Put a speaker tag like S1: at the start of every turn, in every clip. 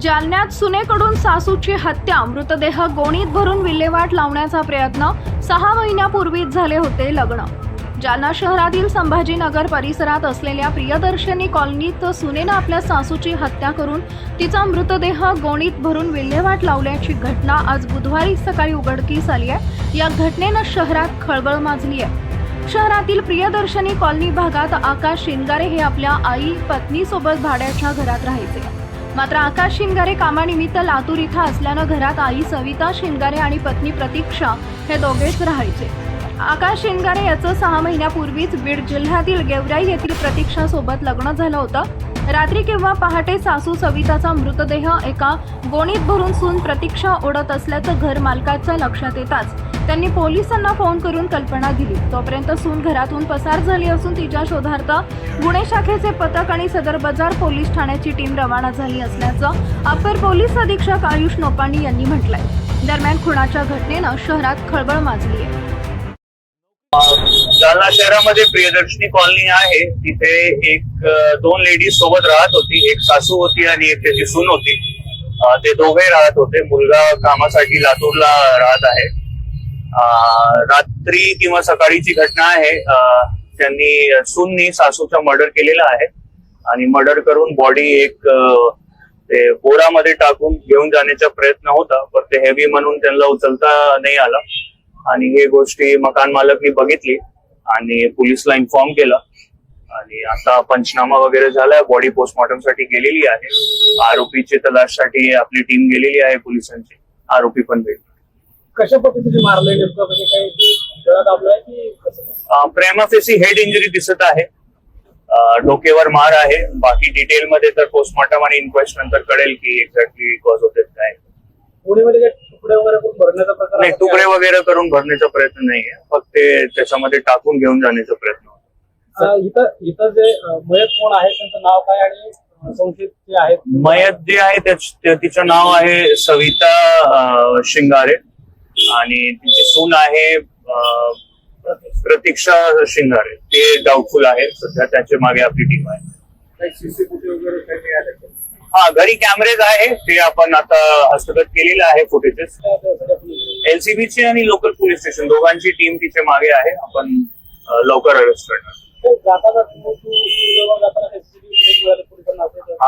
S1: जालन्यात सुनेकडून सासूची हत्या मृतदेह गोणीत भरून विल्हेवाट लावण्याचा प्रयत्न सहा महिन्यापूर्वीच झाले होते लग्न. जालना शहरातील संभाजीनगर परिसरात असलेल्या प्रियदर्शनी कॉलनीत सुनेनं आपल्या सासूची हत्या करून तिचा मृतदेह गोणीत भरून विल्हेवाट लावल्याची घटना आज बुधवारी सकाळी उघडकीस आली आहे. या घटनेनं शहरात खळबळ माजली आहे. शहरातील प्रियदर्शनी कॉलनी भागात आकाश शिंगारे हे आपल्या आई पत्नीसोबत भाड्याच्या घरात राहायचे. मात्र आकाश शिंगारे कामानिमित्त लातूर इथं असल्यानं घरात आई सविता शिंगारे आणि पत्नी प्रतीक्षा हे दोघेच राहायचे. आकाश शिंगारे याचं सहा महिन्यापूर्वीच बीड जिल्ह्यातील गेवराई येथील प्रतीक्षासोबत लग्न झालं होतं. रात्री किंवा पहाटे सासू सविताचा मृतदेह एका गोणीत भरून सून प्रतीक्षा ओढत असल्याचं घर मालकाच्या लक्षात येताच त्यांनी पोलिसांना फोन करून कल्पना दिली. तोपर्यंत सून घरातून पसार झाली असून तिच्या शोधार्थ गुन्हे शाखेचे पथक आणि सदर बाजार पोलीस ठाण्याची टीम रवाना झाली असल्याचं अपर पोलीस अधीक्षक आयुष नोपाणी यांनी म्हटलंय. दरम्यान खुणाच्या घटनेनं शहरात खळबळ माजली आहे
S2: जालना शहरामध्ये प्रियदर्शनी कॉलनी आहे. तिथे एक दोन लेडीज सोबत राहत होती. एक सासू होती आणि एक त्याची सून होती. ते दोघे राहत होते. मुलगा कामासाठी लातूरला राहत आहे. रात्री किंवा सकाळीची घटना आहे. त्यांनी सूननी सासूचा मर्डर केलेला आहे. आणि मर्डर करून बॉडी एक ते बोरामध्ये टाकून घेऊन जाण्याचा प्रयत्न होता. पण ते हेवी म्हणून त्यांना उचलता नाही आला. आणि हे गोष्टी मकान मालकनी बघितली. आणि पोलिसला इन्फॉर्म केलं. आणि आता पंचनामा वगैरे झालाय बॉडी पोस्टमॉर्टमसाठी गेलेली आहे. आरोपीची तलाशसाठी आपली टीम गेलेली आहे पोलिसांची. आरोपी पण भेट
S3: कशा पद्धतीने मारलंय नेमकं? म्हणजे काही गळा दाबलाय की कसं?
S2: प्रेमाफेसी हेड इंजुरी दिसत आहे. अं, डोकेवर मार आहे. बाकी डिटेल मध्ये तर पोस्टमॉर्टम आणि इन्क्वेस्ट नंतर कळेल की एक्झॅक्टली कॉज होते काय.
S3: पुणेमध्ये काही तुकडे वगैरे करून भरण्याचा प्रकार
S2: नाही तुकडे? वगैरे करून भरण्याचा प्रयत्न नाहीये फक्त ते त्याच्यामध्ये टाकून घेऊन जाण्याचा प्रयत्न
S3: इथं इथं जे मयत कोण आहे त्यांचं नाव काय आणि अं, संशयित जे आहेत?
S2: मयत जे आहे तिचं नाव आहे सविता शिंगारे. आणि तिची सून आहे प्रतीक्षा शिंगारे. ते डाऊटफुल आहे सध्या त्याच्यामागे आपली टीम आहे.
S3: सीसीटीव्ही वगैरे?
S2: हा घरी कॅमेरेज आहे ते आपण आता हस्तगत केलेले आहे फुटेजेस? एलसीबीची आणि लोकल पोलीस स्टेशन दोघांची टीम तिच्यामागे आहे आपण लवकर अरेस्ट करणार
S3: तर-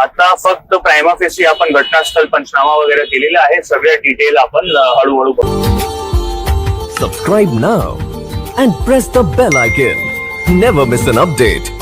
S2: आता फक्त प्रायमाफेसी आपण घटनास्थळ पंचनामा वगैरे केलेला आहे सगळ्या डिटेल आपण हळूहळू
S4: Subscribe now and press the bell icon. Never miss an update.